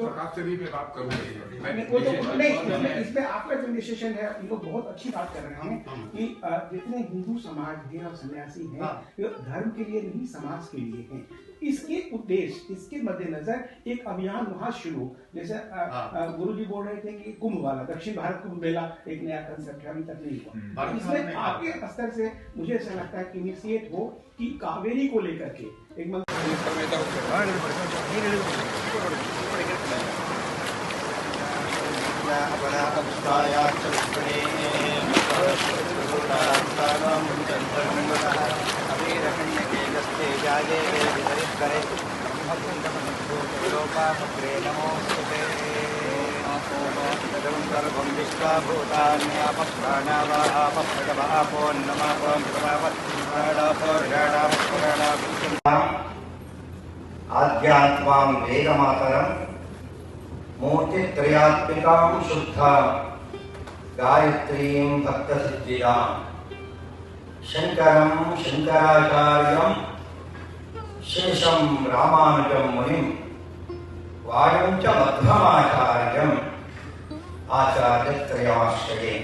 प्रकाश भी मैं बात करूँगा नहीं, वो तो नहीं इसमें इसमें आपका जो डिसीज़न है ये लोग बहुत अच्छी बात कर रहे हैं। कि जितने हिंदू समाज हैं और सन्यासी हैं हाँ। ये धर्म के लिए नहीं समाज के लिए हैं। इसके उद्देश्य इसके मद्देनजर एक अभियान वहाँ शुरू। जैसे हाँ। गुरु जी बोल रहे थे कि कुंभ वाला दक्षिण भारत कुंभ मेला एक नया कंसेप्ट है अभी तक नहीं हुआ। इसमें आपके स्तर से मुझे ऐसा लगता है कि इनिशिएट हो कि कावेरी को लेकर के एक लोकापग्रे नमोस्तुते सर्वं विश्वाभूतान्यापप्राणावापो नमापोन्नमापोन्नमावत् प्राणापोर्याणापपुराणाभिषम् आध्यात्मां वेगमातरं मूर्तित्रयात्मिकां शुद्धां, गायत्री भक्तसिद्धिदां शङ्करं शङ्कराचार्यं शेषं रामानुजं मुनिं, वायुं च मध्वमाचार्यम् आचार्यत्रयमाश्रये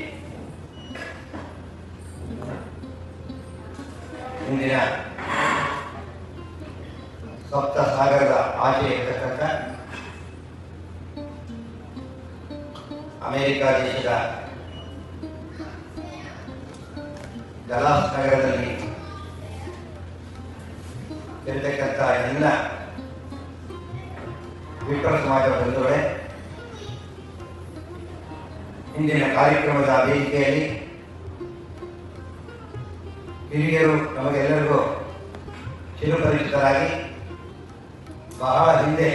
ಇಂದಿನ ಸಪ್ತ ಸಾಗರದ ಆಚೆ ಇರತಕ್ಕಂಥ ಅಮೆರಿಕ ದೇಶದ ಡಲಾಸ್ ನಗರದಲ್ಲಿ ಇರತಕ್ಕಂಥ ಎಲ್ಲ ವಿಪ್ರ ಸಮಾಜ ಬಂಧುಗಳೇ, ಇಂದಿನ ಕಾರ್ಯಕ್ರಮದ ವೇದಿಕೆಯಲ್ಲಿ ಹಿರಿಯರು ನಮಗೆಲ್ಲರಿಗೂ ಚಿರಪರಿಚಿತರಾಗಿ ಬಹಳ ಹಿಂದೆ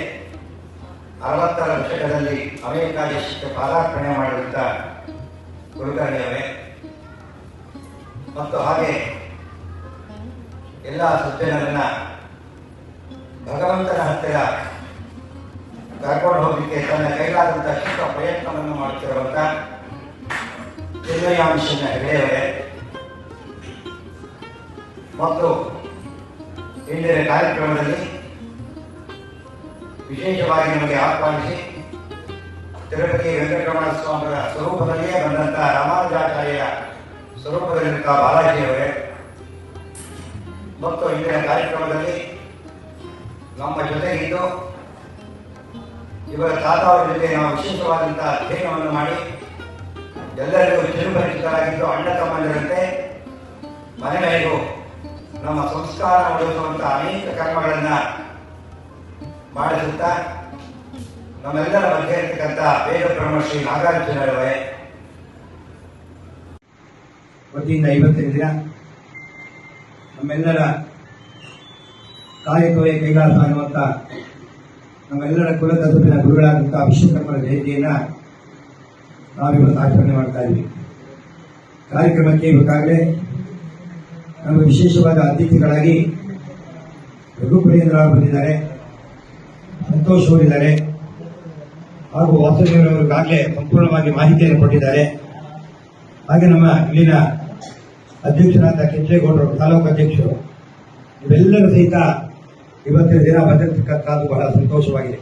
ಅರವತ್ತರ ದಶಕದಲ್ಲಿ ಅಮೆರಿಕ ದೇಶಕ್ಕೆ ಪಾದಾರ್ಪಣೆ ಮಾಡಿದಂಥ ಕುಲಕರ್ಣಿಯವರೇ ಮತ್ತು ಹಾಗೆ ಎಲ್ಲ ಸಜ್ಜನರನ್ನ ಭಗವಂತನ ಹತ್ತಿರ ಕರ್ಕೊಂಡು ಹೋಗಲಿಕ್ಕೆ ತನ್ನ ಕೈಲಾದಂಥ ಚಿಕ್ಕ ಪ್ರಯತ್ನವನ್ನು ಮಾಡುತ್ತಿರುವಂತ ಚಿನ್ಮಯಾಮಿಷನ ಹೆಗಡೆಯವರೇ. ಮತ್ತು ಇಂದಿನ ಕಾರ್ಯಕ್ರಮದಲ್ಲಿ ವಿಶೇಷವಾಗಿ ನಮಗೆ ಆಹ್ವಾನಿಸಿ ತಿರುಪತಿ ವೆಂಕಟರಮಣ ಸ್ವಾಮಿಯ ಸ್ವರೂಪದಲ್ಲಿಯೇ ಬಂದಂತಹ ರಾಮಾನುಜಾಚಾರ್ಯ ಸ್ವರೂಪದಲ್ಲಿರುತ್ತ ಬಾಲಾಜಿಯವರೇ, ಮತ್ತು ಇಂದಿನ ಕಾರ್ಯಕ್ರಮದಲ್ಲಿ ನಮ್ಮ ಜೊತೆಗಿದ್ದು ಇವರ ತಾತ ಅವರ ಜೊತೆ ನಾವು ವಿಶೇಷವಾದಂತಹ ಅಧ್ಯಯನವನ್ನು ಮಾಡಿ ಎಲ್ಲರಿಗೂ ಚಿರುಪರಿಚಿತರಾಗಿದ್ದು ಅಣ್ಣ ತಮ್ಮಂದಿರಂತೆ ಮನೆ ಮನೆಗೂ ನಮ್ಮ ಸಂಸ್ಕಾರ ಉಳಿಸುವಂತಹ ಅನೇಕ ಕರ್ಮಗಳನ್ನ ಮಾಡಿಸುತ್ತಾ ನಮ್ಮೆಲ್ಲರ ಮಧ್ಯೆ ಇರ್ತಕ್ಕಂಥ ವೇದ ಬ್ರಹ್ಮಶ್ರೀ ನಾಗಾರ್ಜುನರವರೇ. ವತಿಯಿಂದ ಇವತ್ತಿನ ದಿನ ನಮ್ಮೆಲ್ಲರ ಕಾಯಕವೇ ಕೈಗಾರ ಅನ್ನುವಂಥ ನಮ್ಮೆಲ್ಲರ ಕುಲಕಸುಪಿನ ಗುರುಗಳಾದಂತಹ ವಿಶ್ವಕರ್ಮರ ಜಯಂತಿಯನ್ನ ನಾವಿವತ್ತು ಆಚರಣೆ ಮಾಡ್ತಾ ಇದ್ವಿ ಕಾರ್ಯಕ್ರಮಕ್ಕೆ ಈಗಾಗಲೇ ನಮ್ಮ ವಿಶೇಷವಾದ ಅತಿಥಿಗಳಾಗಿ ರಘುಪ್ರಿಯೇಂದ್ರ ಅವರು ಬಂದಿದ್ದಾರೆ. ಸಂತೋಷ್ ಅವರಿದ್ದಾರೆ. ಹಾಗೂ ವಾಸುದೇವರವರಿಗಾಗಲೇ ಸಂಪೂರ್ಣವಾಗಿ ಮಾಹಿತಿಯನ್ನು ಕೊಟ್ಟಿದ್ದಾರೆ. ಹಾಗೆ ನಮ್ಮ ಇಲ್ಲಿನ ಅಧ್ಯಕ್ಷರಾದ ಕೆಂಚೇಗೌಡರು ತಾಲೂಕು ಅಧ್ಯಕ್ಷರು, ಇವೆಲ್ಲರೂ ಸಹಿತ ಇವತ್ತಿನ ದಿನ ಬಂದಿರತಕ್ಕಂಥದ್ದು ಬಹಳ ಸಂತೋಷವಾಗಿದೆ.